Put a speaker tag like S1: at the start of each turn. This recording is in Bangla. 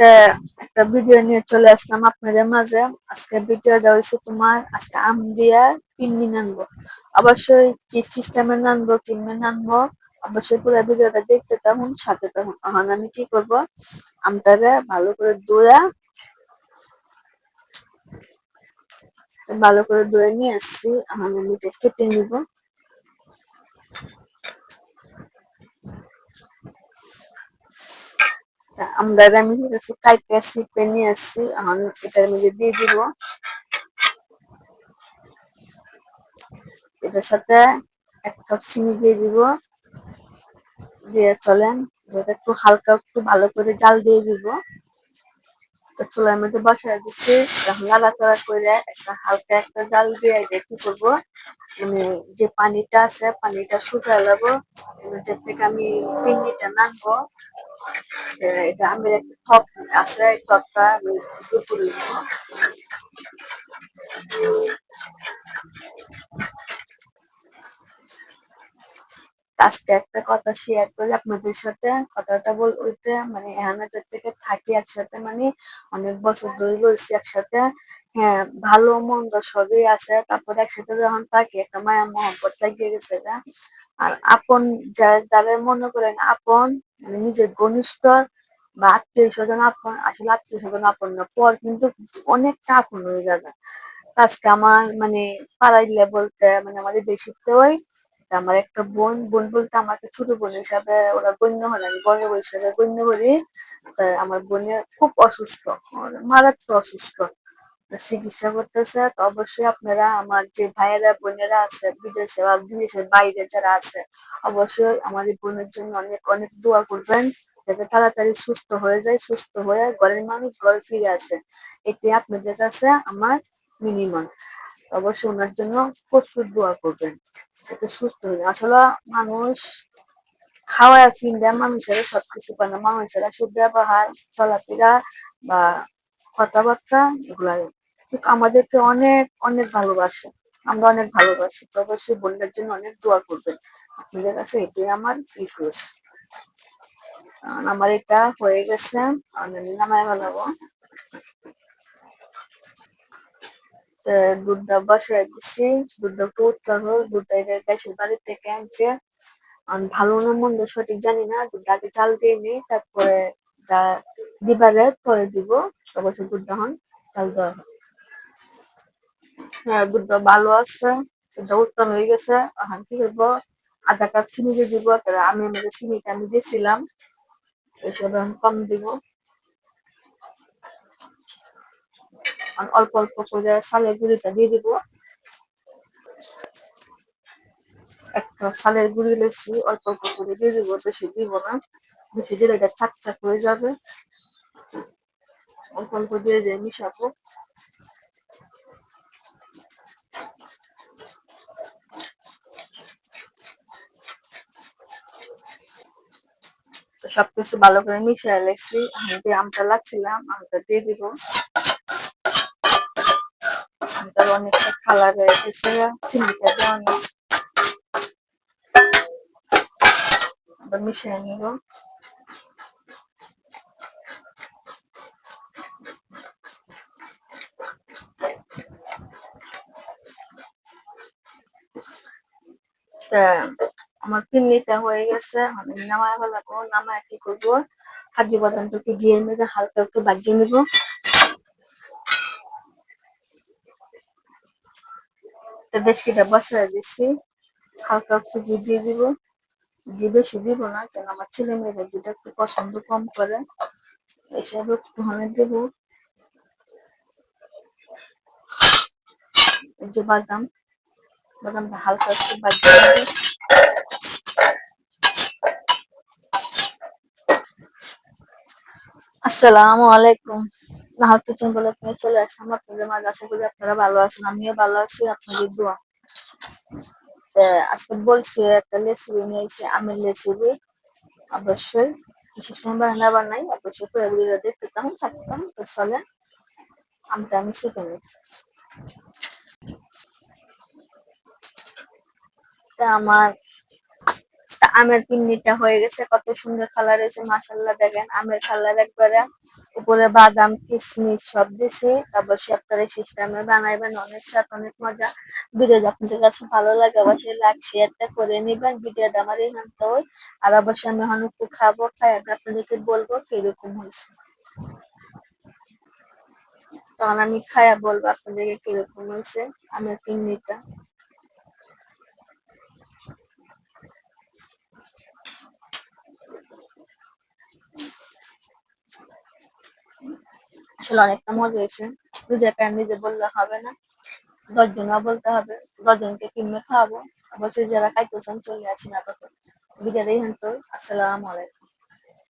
S1: তা একটা ভিডিও নিয়ে চলে আসলাম আপনাদের মাঝে। আজকে ভিডিওটা হয়েছে তোমার, আজকে আম দিয়া পিন্নি নানবো। অবশ্যই কি সিস্টেমে নানবো কিমে নানবো, অবশ্যই পুরো ভিডিওটা দেখতে থাকুন, সাথে থাকুন। এখন আমি কি করব? আমটারে ভালো করে ধুয়া, ভালো করে ধুয়ে নিয়ে আসছি। এখন আমি কেটে নিব। আমরা আমি কাইতে আসছি পেনে আসছি এখন এটার মধ্যে দিয়ে দিব। এটার সাথে এক কাপ চিনি দিয়ে দিব। দিয়ে চলেন এটা একটু হালকা, একটু ভালো করে জাল দিয়ে দিব। তো চুলার মধ্যে বসায় দিচ্ছি এখন নাড়াচাড়া করে একটা হালকা একটা জাল দিয়ে এটা কি করব? মানে যে পানিটা আছে, পানিটা শুকায় লাবো যে থেকে আমি পিন্ডিটা নানবো। এটা আমি একটা টপ আছে টপটা আমি দুপুরে আজকে একটা কথা শেয়ার করি আপনাদের সাথে। কথাটা বল বলতে মানে এহানাদের থেকে থাকি একসাথে মানে অনেক বছর ধরে রয়েছি একসাথে। হ্যাঁ ভালো মন্দ সবই আছে। তারপর একসাথে যখন থাকি, একটা মায়া মহব্বত লাগিয়ে গেছে আর আপন যারা মনে করেন আপন মানে নিজের ঘনিষ্ঠ বা আত্মীয় স্বজন আপন, আসলে আত্মীয় স্বজন আপন না, পর কিন্তু অনেকটা আপন হয়ে যাবে। আজকে আমার মানে পাড়াইলে বলতে মানে আমাদের দেশিতে ওই আমার একটা বোন বোন বলতে আমাকে ছোট বোন হিসাবে ওরা গণ্য হলে আমি বড় বোন হিসাবে গণ্য করি। আমার বোনের খুব অসুস্থ মারাত্মক অসুস্থ। চিকিৎসা করতেছে। তো অবশ্যই আপনারা আমার যে ভাইয়েরা, বোনেরা আছে, বিদেশে বা বিদেশের বাইরে যারা আছে, অবশ্যই আমার এই বোনের জন্য অনেক অনেক দোয়া করবেন। যাতে তাড়াতাড়ি সুস্থ হয়ে যায়, সুস্থ হয়ে ঘরের মানুষ ঘরে ফিরে আসে। এটি আপনাদের কাছে আমার মিনিমাম অবশ্যই ওনার জন্য প্রচুর দোয়া করবেন। যাতে সুস্থ হয়ে। আসলে মানুষ খাওয়া ফিন্দা মানুষের সবকিছু করে না। শুদ্ধ ব্যবহার, চলাফেরা বা কথাবার্তা এগুলা আমাদেরকে অনেক অনেক ভালোবাসে। আমরা অনেক ভালোবাসি। তো অবশ্যই বোনদের জন্য অনেক দোয়া করবেন। আপনাদের কাছে এটাই আমার রিকোয়েস্ট আমার এটা হয়ে গেছে। আমি নামায় বানাবো দুধটা বসাই দিছি, দুধটা উত্তর হোক দুধটা গ্যাসের বাড়ি থেকে আনছে। ভালো না মন্দ সঠিক জানি না, দুধটা আগে চাল দিয়ে নিই, তারপরে দিবারে পরে দিব অবশ্যই দুধটা হন চাল দেওয়া হ্যাঁ দুধটা ভালো আছে, দুধটা উত্তম হয়ে গেছে, এখন কি করব? আধা কাপ চিনি দিয়ে দিব আমি আমাদের চিনিটা আমি দিয়েছিলাম, এসব কম দিব। অল্প অল্প করে সালের গুঁড়িটা দিয়ে দিব। একটা সালের গুঁড়ি লেছি অল্প অল্প করে দিয়ে দিব, বেশি দিব না। বেশি দিলে এটা চাক চাক হয়ে যাবে। অল্প অল্প দিয়ে দিয়ে মিশাবো। সবকিছু ভালো করে মিশিয়ে লেছি। আমি যে আমটা লাগছিলাম আমটা দিয়ে দিব। আমটার অনেকটা কালার হয়ে গেছে চিনিটা দেওয়া আবার মিশিয়ে নিব। আমার পিন্নিটা হয়ে গেছে আমি নামায় ফেলাবো, নামায় কি করব? কাজু বাদামটাকে ঘিয়ে মেরে হালকা একটু বাজিয়ে নিব। বেশ কিটা বসায় দিচ্ছি হালকা একটু ঘি দিয়ে দিব। ঘি বেশি দিব না, কেন আমার ছেলে মেয়েরা যেটা একটু পছন্দ কম করে, এসব একটুখানি দেব। যে বাদাম, বাদামটা হালকা একটু বাজিয়ে আসসালামু আলাইকুম। নাহার কিচেন বলে আপনি চলে আসলাম আপনাদের মাঝে আশা করি আপনারা ভালো আছেন, আমিও ভালো আছি, আপনাদের দোয়া। আজকে বলছি, একটা রেসিপি নিয়েছি, আমের রেসিপি অবশ্যই, বিশেষ করে বানানা বানাই অবশ্যই পুরোগুলো দেখতাম থাকতাম, তো চলে, আমটা আমি শিখে নিই আমার আমের পিন্নিটা হয়ে গেছে, কত সুন্দর কালার হয়েছে মাসাল্লাহ দেখেন, আমের কালার একবারে উপরে বাদাম কিশমিশ সব দিছি। তারপর সেপ্তারে সিস্টেমে বানাইবেন, অনেক স্বাদ, অনেক মজা। ভিডিও আপনাদের কাছে ভালো লাগে, অবশ্যই লাইক শেয়ারটা করে নিবেন। ভিডিওটা আমার এখান থেকে আর অবশ্যই আমি এখন একটু খাব, খাই, আমি আপনাদেরকে বলব কীরকম হয়েছে। তখন আমি খায়া বলব আপনাদেরকে কীরকম হয়েছে আমের পিন্নিটা আসলে অনেকটা মজা হয়েছে। নিজে প্যান নিজে বললে হবে না। দশজনও বলতে হবে। দশজনকে কিনবে খাওয়াবো। অবশ্যই যারা খাইতেছেন চলে আসেন আপাতত। বিদায় হন তো। আসসালাম আলাইকুম।